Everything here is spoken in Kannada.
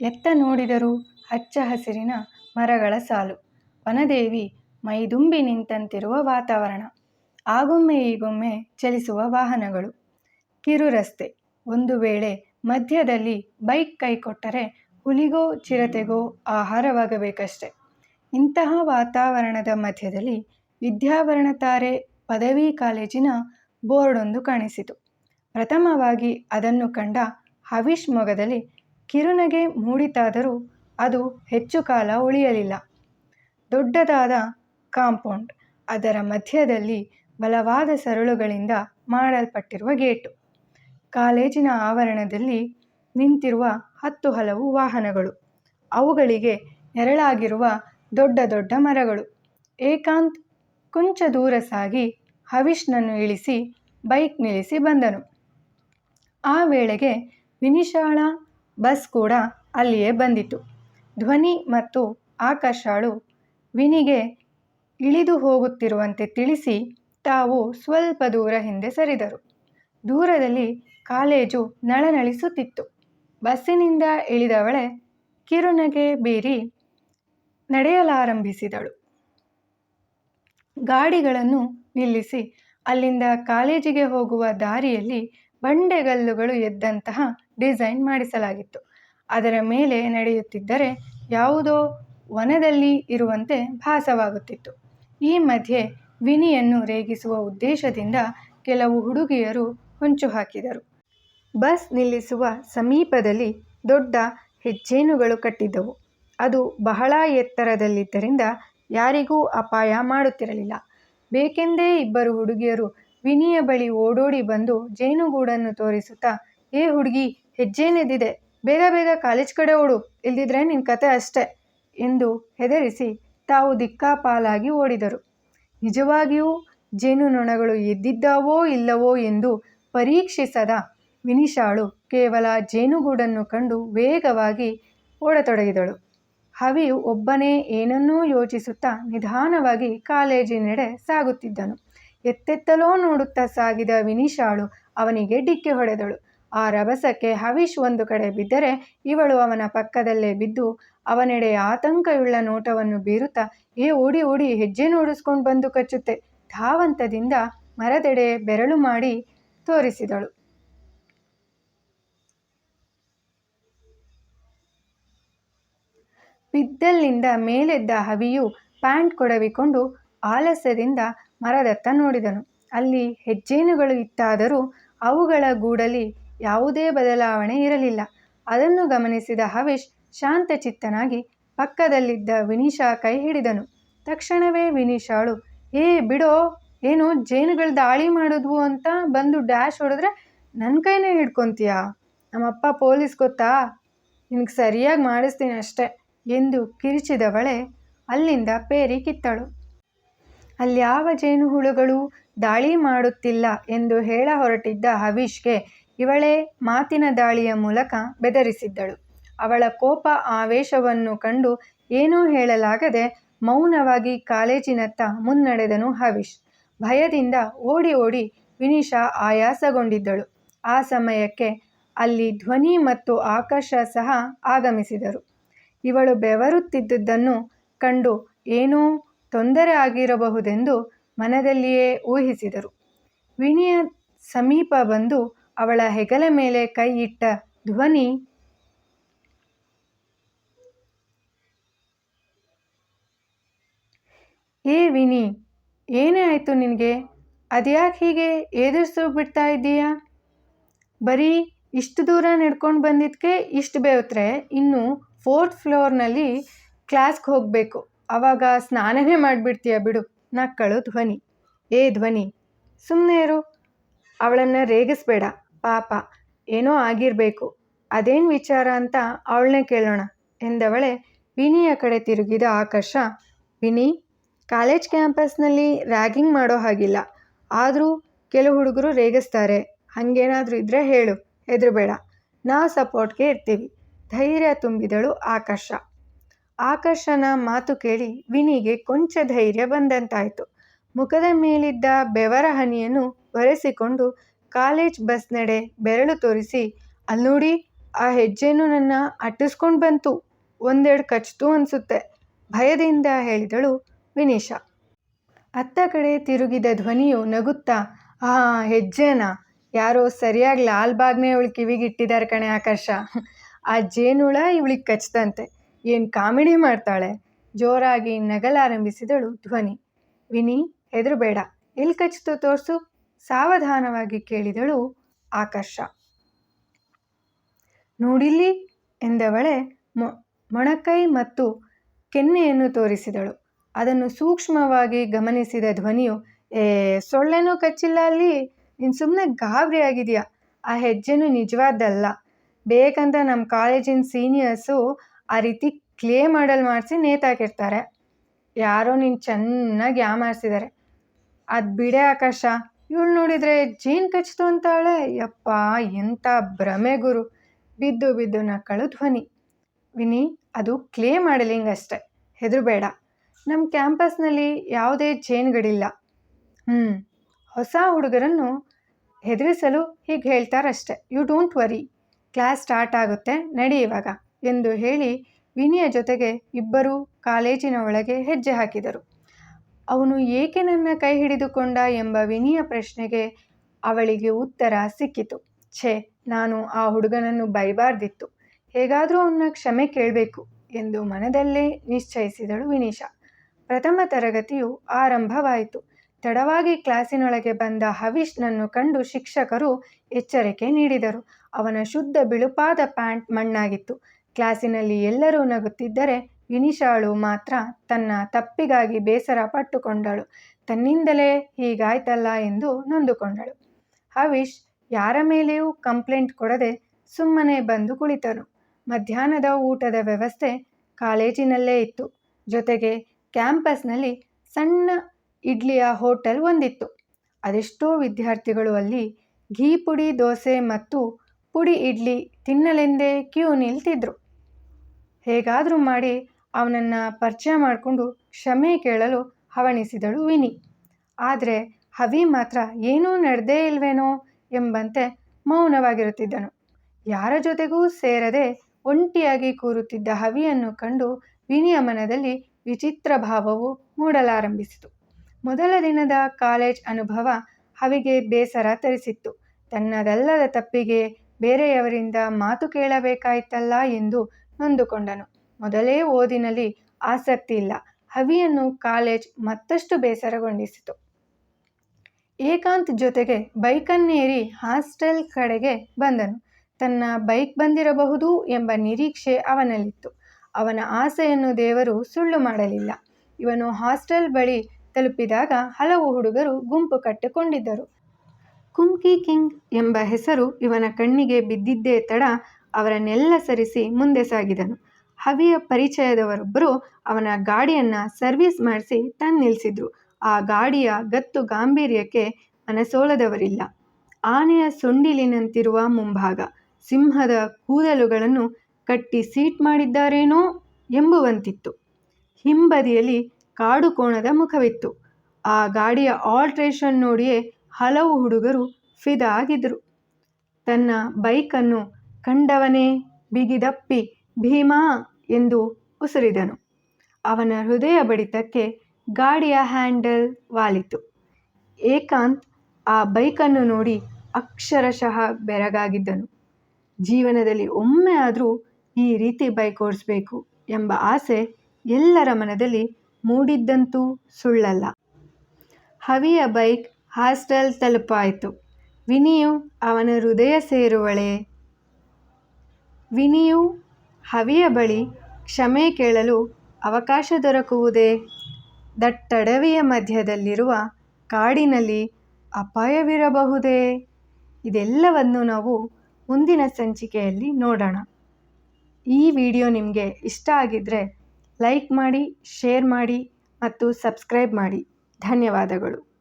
ಎತ್ತ ನೋಡಿದರೂ ಹಚ್ಚ ಹಸಿರಿನ ಮರಗಳ ಸಾಲು. ವನದೇವಿ ಮೈದುಂಬಿ ನಿಂತಂತಿರುವ ವಾತಾವರಣ. ಆಗೊಮ್ಮೆ ಈಗೊಮ್ಮೆ ಚಲಿಸುವ ವಾಹನಗಳು. ಕಿರು ರಸ್ತೆ. ಒಂದು ವೇಳೆ ಮಧ್ಯದಲ್ಲಿ ಬೈಕ್ ಕೈಕೊಟ್ಟರೆ ಹುಲಿಗೋ ಚಿರತೆಗೋ ಆಹಾರವಾಗಬೇಕಷ್ಟೆ. ಇಂತಹ ವಾತಾವರಣದ ಮಧ್ಯದಲ್ಲಿ ವಿದ್ಯಾವರಣ ತಾರೆ ಪದವಿ ಕಾಲೇಜಿನ ಬೋರ್ಡೊಂದು ಕಾಣಿಸಿತು. ಪ್ರಥಮವಾಗಿ ಅದನ್ನು ಕಂಡ ಹವಿಷ್ ಮೊಗದಲ್ಲಿ ಕಿರುನಗೆ ಮೂಡಿತಾದರೂ ಅದು ಹೆಚ್ಚು ಕಾಲ ಉಳಿಯಲಿಲ್ಲ. ದೊಡ್ಡದಾದ ಕಾಂಪೌಂಡ್. ಅದರ ಮಧ್ಯದಲ್ಲಿ ಬಲವಾದ ಸರಳುಗಳಿಂದ ಮಾಡಲ್ಪಟ್ಟಿರುವ ಗೇಟು. ಕಾಲೇಜಿನ ಆವರಣದಲ್ಲಿ ನಿಂತಿರುವ ಹತ್ತು ಹಲವು ವಾಹನಗಳು. ಅವುಗಳಿಗೆ ನೆರಳಾಗಿರುವ ದೊಡ್ಡ ದೊಡ್ಡ ಮರಗಳು. ಏಕಾಂತ್ ಕೊಂಚ ದೂರ ಸಾಗಿ ಹವಿಷ್ನನ್ನು ಇಳಿಸಿ ಬೈಕ್ ನಿಲ್ಲಿಸಿ ಬಂದನು. ಆ ವೇಳೆಗೆ ವಿನಿಶಾಳ ಬಸ್ ಕೂಡ ಅಲ್ಲಿಯೇ ಬಂದಿತು. ಧ್ವನಿ ಮತ್ತು ಆಕಾಶಾಳು ವಿನಿಗೆ ಇಳಿದು ಹೋಗುತ್ತಿರುವಂತೆ ತಿಳಿಸಿ ತಾವು ಸ್ವಲ್ಪ ದೂರ ಹಿಂದೆ ಸರಿದರು. ದೂರದಲ್ಲಿ ಕಾಲೇಜು ನಳನಳಿಸುತ್ತಿತ್ತು. ಬಸ್ಸಿನಿಂದ ಇಳಿದವಳೆ ಕಿರುನಗೆ ಬೀರಿ ನಡೆಯಲಾರಂಭಿಸಿದಳು. ಗಾಡಿಗಳನ್ನು ನಿಲ್ಲಿಸಿ ಅಲ್ಲಿಂದ ಕಾಲೇಜಿಗೆ ಹೋಗುವ ದಾರಿಯಲ್ಲಿ ಬಂಡೆಗಲ್ಲುಗಳು ಎದ್ದಂತಹ ಡಿಸೈನ್ ಮಾಡಿಸಲಾಗಿತ್ತು. ಅದರ ಮೇಲೆ ನಡೆಯುತ್ತಿದ್ದರೆ ಯಾವುದೋ ವನದಲ್ಲಿ ಇರುವಂತೆ ಭಾಸವಾಗುತ್ತಿತ್ತು. ಈ ಮಧ್ಯೆ ವಿನಿಯನ್ನು ರೇಗಿಸುವ ಉದ್ದೇಶದಿಂದ ಕೆಲವು ಹುಡುಗಿಯರು ಹೊಂಚು ಹಾಕಿದರು. ಬಸ್ ನಿಲ್ಲಿಸುವ ಸಮೀಪದಲ್ಲಿ ದೊಡ್ಡ ಹೆಜ್ಜೇನುಗಳು ಕಟ್ಟಿದ್ದವು. ಅದು ಬಹಳ ಎತ್ತರದಲ್ಲಿದ್ದರಿಂದ ಯಾರಿಗೂ ಅಪಾಯ ಮಾಡುತ್ತಿರಲಿಲ್ಲ. ಬೇಕೆಂದೇ ಇಬ್ಬರು ಹುಡುಗಿಯರು ವಿನಿಯ ಬಳಿ ಓಡೋಡಿ ಬಂದು ಜೇನುಗೂಡನ್ನು ತೋರಿಸುತ್ತಾ, ಏ ಹುಡ್ಗೀ ಹೆಜ್ಜೇನೆದ್ದಿದೆ ಬೇಗ ಬೇಗ ಕಾಲೇಜ್ ಕಡೆ ಓಡು, ಇಲ್ದಿದ್ರೆ ನಿನ್ನ ಕತೆ ಅಷ್ಟೇ ಎಂದು ಹೆದರಿಸಿ ತಾವು ದಿಕ್ಕಾಪಾಲಾಗಿ ಓಡಿದರು. ನಿಜವಾಗಿಯೂ ಜೇನುನೊಣಗಳು ಎದ್ದಿದ್ದಾವೋ ಇಲ್ಲವೋ ಎಂದು ಪರೀಕ್ಷಿಸದ ವಿನಿಶಾಳು ಕೇವಲ ಜೇನುಗೂಡನ್ನು ಕಂಡು ವೇಗವಾಗಿ ಓಡತೊಡಗಿದಳು. ಹವಿಯು ಒಬ್ಬನೇ ಏನನ್ನೂ ಯೋಚಿಸುತ್ತಾ ನಿಧಾನವಾಗಿ ಕಾಲೇಜಿನೆಡೆ ಸಾಗುತ್ತಿದ್ದನು. ಎತ್ತೆತ್ತಲೋ ನೋಡುತ್ತಾ ಸಾಗಿದ ವಿನಿಶಾಳು ಅವನಿಗೆ ಡಿಕ್ಕಿ ಹೊಡೆದಳು. ಆ ರಭಸಕ್ಕೆ ಹವಿಶ್ ಒಂದು ಕಡೆ ಬಿದ್ದರೆ ಇವಳು ಅವನ ಪಕ್ಕದಲ್ಲೇ ಬಿದ್ದು ಅವನೆಡೆ ಆತಂಕಯುಳ್ಳ ನೋಟವನ್ನು ಬೀರುತ್ತಾ ಏ ಓಡಿ ಓಡಿ ಹೆಜ್ಜೆ ನೋಡಿಸ್ಕೊಂಡು ಬಂದು ಕಚ್ಚುತ್ತೆ ಧಾವಂತದಿಂದ ಮರದೆಡೆ ಬೆರಳು ಮಾಡಿ ತೋರಿಸಿದಳು. ಬಿದ್ದಲ್ಲಿಂದ ಮೇಲೆದ್ದ ಹವಿಯು ಪ್ಯಾಂಟ್ ಕೊಡವಿಕೊಂಡು ಆಲಸ್ಯದಿಂದ ಮರದತ್ತ ನೋಡಿದನು. ಅಲ್ಲಿ ಹೆಜ್ಜೇನುಗಳು ಇತ್ತಾದರೂ ಅವುಗಳ ಗೂಡಲ್ಲಿ ಯಾವುದೇ ಬದಲಾವಣೆ ಇರಲಿಲ್ಲ. ಅದನ್ನು ಗಮನಿಸಿದ ಹವಿಶ್ ಶಾಂತಚಿತ್ತನಾಗಿ ಪಕ್ಕದಲ್ಲಿದ್ದ ವಿನಿಶಾ ಕೈ ಹಿಡಿದನು. ತಕ್ಷಣವೇ ವಿನಿಶಾಳು ಏ ಬಿಡೋ, ಏನು ಜೇನುಗಳು ದಾಳಿ ಮಾಡಿದ್ವು ಅಂತ ಬಂದು ಡ್ಯಾಶ್ ಹೊಡೆದ್ರೆ ನನ್ನ ಕೈನೇ ಹಿಡ್ಕೊಂತೀಯಾ ನಮ್ಮಪ್ಪ ಪೊಲೀಸ್ ಗೊತ್ತಾ ನಿನಗೆ ಸರಿಯಾಗಿ ಮಾಡಿಸ್ತೀನಿ ಅಷ್ಟೇ, ಎಂದು ಕಿರಿಚಿದವಳೆ ಅಲ್ಲಿಂದ ಪೇರಿ ಕಿತ್ತಳು. ಅಲ್ಯಾವ ಜೇನುಹುಳುಗಳು ದಾಳಿ ಮಾಡುತ್ತಿಲ್ಲ ಎಂದು ಹೇಳ ಹೊರಟಿದ್ದ ಹವೀಶ್ಗೆ ಇವಳೇ ಮಾತಿನ ದಾಳಿಯ ಮೂಲಕ ಬೆದರಿಸಿದ್ದಳು. ಅವಳ ಕೋಪ ಆವೇಶವನ್ನು ಕಂಡು ಏನೂ ಹೇಳಲಾಗದೆ ಮೌನವಾಗಿ ಕಾಲೇಜಿನತ್ತ ಮುನ್ನಡೆದನು ಹವಿಶ್ ಭಯದಿಂದ ಓಡಿ ಓಡಿ ವಿನಿಶಾ ಆಯಾಸಗೊಂಡಿದ್ದಳು. ಆ ಸಮಯಕ್ಕೆ ಅಲ್ಲಿ ಧ್ವನಿ ಮತ್ತು ಆಕಾಶ ಸಹ ಆಗಮಿಸಿದರು. ಇವಳು ಬೆವರುತ್ತಿದ್ದುದನ್ನು ಕಂಡು ಏನೋ ತೊಂದರೆ ಆಗಿರಬಹುದೆಂದು ಮನದಲ್ಲಿಯೇ ಊಹಿಸಿದರು. ವಿನಿಯ ಸಮೀಪ ಬಂದು ಅವಳ ಹೆಗಲ ಮೇಲೆ ಕೈ ಇಟ್ಟ ಧ್ವನಿ, ಏ ವಿನಿ, ಏನೇ ಆಯಿತು ನಿನಗೆ? ಅದ್ಯಾಕೆ ಹೀಗೆ ಎದುರಿಸು ಬಿಡ್ತಾ ಇದ್ದೀಯಾ? ಬರೀ ಇಷ್ಟು ದೂರ ನಡ್ಕೊಂಡು ಬಂದಿದ್ದಕ್ಕೆ ಇಷ್ಟು ಬೇವತ್ರೆ, ಇನ್ನು ಫೋರ್ತ್ ಫ್ಲೋರ್ನಲ್ಲಿ ಕ್ಲಾಸ್ಗೆ ಹೋಗಬೇಕು. ಆವಾಗ ಸ್ನಾನನೇ ಮಾಡಿಬಿಡ್ತೀಯ ಬಿಡು, ನಕ್ಕಳು ಧ್ವನಿ. ಏ ಧ್ವನಿ ಸುಮ್ಮನೆ ಇರು, ಅವಳನ್ನು ರೇಗಿಸ್ಬೇಡ. ಪಾಪ, ಏನೋ ಆಗಿರಬೇಕು. ಅದೇನ್ ವಿಚಾರ ಅಂತ ಅವಳನ್ನೇ ಕೇಳೋಣ ಎಂದವಳೆ ವಿನಿಯ ಕಡೆ ತಿರುಗಿದ ಆಕರ್ಷ, ವಿನಿ, ಕಾಲೇಜ್ ಕ್ಯಾಂಪಸ್ನಲ್ಲಿ ರ್ಯಾಗಿಂಗ್ ಮಾಡೋ ಹಾಗಿಲ್ಲ. ಆದರೂ ಕೆಲವು ಹುಡುಗರು ರೇಗಿಸ್ತಾರೆ. ಹಾಗೇನಾದರೂ ಇದ್ರೆ ಹೇಳು, ಹೆದರಬೇಡ. ನಾವು ಸಪೋರ್ಟ್ಗೆ ಇರ್ತೀವಿ. ಧೈರ್ಯ ತುಂಬಿದಳು ಆಕರ್ಷ. ಆಕರ್ಷನ ಮಾತು ಕೇಳಿ ವಿನಿಗೆ ಕೊಂಚ ಧೈರ್ಯ ಬಂದಂತಾಯಿತು. ಮುಖದ ಮೇಲಿದ್ದ ಬೆವರ ಹನಿಯನ್ನು ಒರೆಸಿಕೊಂಡು ಕಾಲೇಜ್ ಬಸ್ನೆಡೆ ಬೆರಳು ತೋರಿಸಿ, ಅಲ್ನೋಡಿ, ಆ ಹೆಜ್ಜೆನೂ ನನ್ನ ಅಟ್ಟಿಸ್ಕೊಂಡು ಬಂತು. ಒಂದೆರಡು ಕಚ್ತು ಅನಿಸುತ್ತೆ, ಭಯದಿಂದ ಹೇಳಿದಳು ವಿನೀಶ. ಅತ್ತ ಕಡೆ ತಿರುಗಿದ ಧ್ವನಿಯು ನಗುತ್ತಾ, ಆ ಹೆಜ್ಜೆನಾ, ಯಾರೋ ಸರಿಯಾಗಿ ಲಾಲ್ಬಾಗ್ನೇ ಇವಳು ಕಿವಿಗಿಟ್ಟಿದ್ದಾರೆ ಕಣೆ ಆಕರ್ಷ. ಆ ಜೇನುಳ ಇವಳಿಗೆ ಕಚ್ತಂತೆ. ಏನು ಕಾಮಿಡಿ ಮಾಡ್ತಾಳೆ? ಜೋರಾಗಿ ನಗಲಾರಂಭಿಸಿದಳು ಧ್ವನಿ. ವಿನಿ ಹೆದರು ಬೇಡ ಎಲ್ಲಿ ಕಚ್ತು ತೋರಿಸು? ಸಾವಧಾನವಾಗಿ ಕೇಳಿದಳು ಆಕರ್ಷ. ನೋಡಿಲ್ಲಿ ಎಂದವಳೆ ಮೊಣಕೈ ಮತ್ತು ಕೆನ್ನೆಯನ್ನು ತೋರಿಸಿದಳು. ಅದನ್ನು ಸೂಕ್ಷ್ಮವಾಗಿ ಗಮನಿಸಿದ ಧ್ವನಿಯು, ಏ, ಸೊಳ್ಳೆನೂ ಕಚ್ಚಿಲ್ಲ ಅಲ್ಲಿ? ನೀನು ಸುಮ್ಮನೆ ಗಾಬರಿ ಆಗಿದೆಯಾ? ಆ ಹೆಜ್ಜೆನೂ ನಿಜವಾದ್ದಲ್ಲ. ಬೇಕಂತ ನಮ್ಮ ಕಾಲೇಜಿನ ಸೀನಿಯರ್ಸು ಆ ರೀತಿ ಕ್ಲೇ ಮಾಡಲ್ ಮಾಡಿಸಿ ನೇತಾಕಿರ್ತಾರೆ ಯಾರೋ ನೀನು ಚೆನ್ನಾಗಿ ಯಾಮಾರಿಸಿದ್ದಾರೆ ಅದು ಬಿಡೆ ಆಕಾಶ ಇವಳು ನೋಡಿದರೆ ಜೇನು ಕಚ್ಚಿತು ಅಂತಾಳೆ. ಯಪ್ಪ ಎಂಥ ಭ್ರಮೆ ಗುರು. ಬಿದ್ದು ಬಿದ್ದು ನಕ್ಕಳು ಧ್ವನಿ. ವಿನಿ, ಅದು ಕ್ಲೇ ಮಾಡಲಿಂಗ್ ಅಷ್ಟೆ. ಹೆದರಬೇಡ. ನಮ್ಮ ಕ್ಯಾಂಪಸ್ನಲ್ಲಿ ಯಾವುದೇ ಜೇನುಗಳಿಲ್ಲ. ಹ್ಞೂ ಹೊಸ ಹುಡುಗರನ್ನು ಹೆದರಿಸಲು ಹೀಗೆ ಹೇಳ್ತಾರಷ್ಟೆ. You don't worry. Class start ಆಗುತ್ತೆ, ನಡಿ ಇವಾಗ ಎಂದು ಹೇಳಿ ವಿನಿಯ ಜೊತೆಗೆ ಇಬ್ಬರೂ ಕಾಲೇಜಿನ ಒಳಗೆ ಹೆಜ್ಜೆ ಹಾಕಿದರು. ಅವನು ಏಕೆ ನನ್ನ ಕೈ ಹಿಡಿದುಕೊಂಡ ಎಂಬ ವಿನಿಯ ಪ್ರಶ್ನೆಗೆ ಅವಳಿಗೆ ಉತ್ತರ ಸಿಕ್ಕಿತು. ಛೇ, ನಾನು ಆ ಹುಡುಗನನ್ನು ಬೈಬಾರ್ದಿತ್ತು. ಹೇಗಾದರೂ ಅವನ ಕ್ಷಮೆ ಕೇಳಬೇಕು ಎಂದು ಮನದಲ್ಲೇ ನಿಶ್ಚಯಿಸಿದಳು ವಿನಿಶಾ. ಪ್ರಥಮ ತರಗತಿಯು ಆರಂಭವಾಯಿತು. ತಡವಾಗಿ ಕ್ಲಾಸಿನೊಳಗೆ ಬಂದ ಹವಿಶ್ನನ್ನು ಕಂಡು ಶಿಕ್ಷಕರು ಎಚ್ಚರಿಕೆ ನೀಡಿದರು. ಅವನ ಶುದ್ಧ ಬಿಳುಪಾದ ಪ್ಯಾಂಟ್ ಮಣ್ಣಾಗಿತ್ತು. ಕ್ಲಾಸಿನಲ್ಲಿ ಎಲ್ಲರೂ ನಗುತ್ತಿದ್ದರೆ ವಿನಿಶಾಳು ಮಾತ್ರ ತನ್ನ ತಪ್ಪಿಗಾಗಿ ಬೇಸರ ಪಟ್ಟುಕೊಂಡಳು. ತನ್ನಿಂದಲೇ ಹೀಗಾಯ್ತಲ್ಲ ಎಂದು ನೊಂದುಕೊಂಡಳು. ಹವಿಶ್ ಯಾರ ಮೇಲೆಯೂ ಕಂಪ್ಲೇಂಟ್ ಕೊಡದೆ ಸುಮ್ಮನೆ ಬಂದು ಕುಳಿತರು ಮಧ್ಯಾಹ್ನದ ಊಟದ ವ್ಯವಸ್ಥೆ ಕಾಲೇಜಿನಲ್ಲೇ ಇತ್ತು. ಜೊತೆಗೆ ಕ್ಯಾಂಪಸ್ನಲ್ಲಿ ಸಣ್ಣ ಇಡ್ಲಿಯ ಹೋಟೆಲ್ ಒಂದಿತ್ತು. ಅದೆಷ್ಟೋ ವಿದ್ಯಾರ್ಥಿಗಳು ಅಲ್ಲಿ ಘೀ ಪುಡಿ ದೋಸೆ ಮತ್ತು ಪುಡಿ ಇಡ್ಲಿ ತಿನ್ನಲೆಂದೇ ಕ್ಯೂ ನಿಲ್ತಿದ್ರು. ಹೇಗಾದರೂ ಮಾಡಿ ಅವನನ್ನು ಪರಿಚಯ ಮಾಡಿಕೊಂಡು ಕ್ಷಮೆ ಕೇಳಲು ಹವಣಿಸಿದಳು ವಿನಿ. ಆದರೆ ಹವಿ ಮಾತ್ರ ಏನೂ ನಡೆದೇ ಇಲ್ವೇನೋ ಎಂಬಂತೆ ಮೌನವಾಗಿರುತ್ತಿದ್ದನು. ಯಾರ ಜೊತೆಗೂ ಸೇರದೆ ಒಂಟಿಯಾಗಿ ಕೂರುತ್ತಿದ್ದ ಹವಿಯನ್ನು ಕಂಡು ವಿನಿಯ ಮನದಲ್ಲಿ ವಿಚಿತ್ರ ಭಾವವು ಮೂಡಲಾರಂಭಿಸಿತು. ಮೊದಲ ದಿನದ ಕಾಲೇಜ್ ಅನುಭವ ಹವಿಗೆ ಬೇಸರ ತರಿಸಿತ್ತು. ತನ್ನದಲ್ಲದ ತಪ್ಪಿಗೆ ಬೇರೆಯವರಿಂದ ಮಾತು ಕೇಳಬೇಕಾಯ್ತಲ್ಲ ಎಂದು ನೊಂದುಕೊಂಡನು. ಮೊದಲೇ ಓದಿನಲ್ಲಿ ಆಸಕ್ತಿ ಇಲ್ಲ. ಹವಿಯನ್ನು ಕಾಲೇಜ್ ಮತ್ತಷ್ಟು ಬೇಸರಗೊಂಡಿಸಿತು. ಏಕಾಂತ್ ಜೊತೆಗೆ ಬೈಕನ್ನೇರಿ ಹಾಸ್ಟೆಲ್ ಕಡೆಗೆ ಬಂದನು. ತನ್ನ ಬೈಕ್ ಬಂದಿರಬಹುದು ಎಂಬ ನಿರೀಕ್ಷೆ ಅವನಲ್ಲಿತ್ತು. ಅವನ ಆಸೆಯನ್ನು ದೇವರು ಸುಳ್ಳು ಮಾಡಲಿಲ್ಲ. ಇವನು ಹಾಸ್ಟೆಲ್ ಬಳಿ ತಲುಪಿದಾಗ ಹಲವು ಹುಡುಗರು ಗುಂಪು ಕಟ್ಟಿಕೊಂಡಿದ್ದರು. ಕುಮ್ಕಿ ಕಿಂಗ್ ಎಂಬ ಹೆಸರು ಇವನ ಕಣ್ಣಿಗೆ ಬಿದ್ದಿದ್ದೇ ತಡ ಅವರನ್ನೆಲ್ಲ ಸರಿಸಿ ಮುಂದೆ ಸಾಗಿದನು. ಹವಿಯ ಪರಿಚಯದವರೊಬ್ಬರು ಅವನ ಗಾಡಿಯನ್ನು ಸರ್ವಿಸ್ ಮಾಡಿಸಿ ತಂದು ನಿಲ್ಲಿಸಿದ್ರು ಆ ಗಾಡಿಯ ಗತ್ತು ಗಾಂಭೀರ್ಯಕ್ಕೆ ಮನಸೋಲದವರಿಲ್ಲ ಆನೆಯ ಸೊಂಡಿಲಿನಂತಿರುವ ಮುಂಭಾಗ ಸಿಂಹದ ಕೂದಲುಗಳನ್ನು ಕಟ್ಟಿ ಸೀಟ್ ಮಾಡಿದ್ದಾರೇನೋ ಎಂಬುವಂತಿತ್ತು. ಹಿಂಬದಿಯಲ್ಲಿ ಕಾಡು ಕೋಣದ ಮುಖವಿತ್ತು. ಆ ಗಾಡಿಯ ಆಲ್ಟ್ರೇಷನ್ ನೋಡಿಯೇ ಹಲವು ಹುಡುಗರು ಫಿದಾ ಆಗಿದ್ದರು ತನ್ನ ಬೈಕನ್ನು ಕಂಡವನೇ ಬಿಗಿದಪ್ಪಿ, ಭೀಮಾ ಎಂದು ಉಸಿರಿದನು. ಅವನ ಹೃದಯ ಬಡಿತಕ್ಕೆ ಗಾಡಿಯ ಹ್ಯಾಂಡಲ್ ವಾಲಿತು. ಏಕಾಂತ್ ಆ ಬೈಕನ್ನು ನೋಡಿ ಅಕ್ಷರಶಃ ಬೆರಗಾಗಿದ್ದನು. ಜೀವನದಲ್ಲಿ ಒಮ್ಮೆ ಆದರೂ ಈ ರೀತಿ ಬೈಕ್ ಓಡಿಸ್ಬೇಕು ಎಂಬ ಆಸೆ ಎಲ್ಲರ ಮನದಲ್ಲಿ ಮೂಡಿದ್ದಂತೂ ಸುಳ್ಳಲ್ಲ. ಹವಿಯ ಬೈಕ್ ಹಾಸ್ಟೆಲ್ ತಲುಪಾಯಿತು. ವಿನಿಯು ಅವನ ಹೃದಯ ಸೇರುವಳೆ. ವಿನಿಯು ಹವಿಯ ಬಳಿ ಕ್ಷಮೆ ಕೇಳಲು ಅವಕಾಶ ದೊರಕುವುದೇ? ದಟ್ಟಡವಿಯ ಮಧ್ಯದಲ್ಲಿರುವ ಕಾಡಿನಲ್ಲಿ ಅಪಾಯವಿರಬಹುದೇ? ಇದೆಲ್ಲವನ್ನು ನಾವು ಮುಂದಿನ ಸಂಚಿಕೆಯಲ್ಲಿ ನೋಡೋಣ. ಈ ವಿಡಿಯೋ ನಿಮಗೆ ಇಷ್ಟ ಆಗಿದ್ದರೆ ಲೈಕ್ ಮಾಡಿ, ಶೇರ್ ಮಾಡಿ ಮತ್ತು ಸಬ್ಸ್ಕ್ರೈಬ್ ಮಾಡಿ. ಧನ್ಯವಾದಗಳು.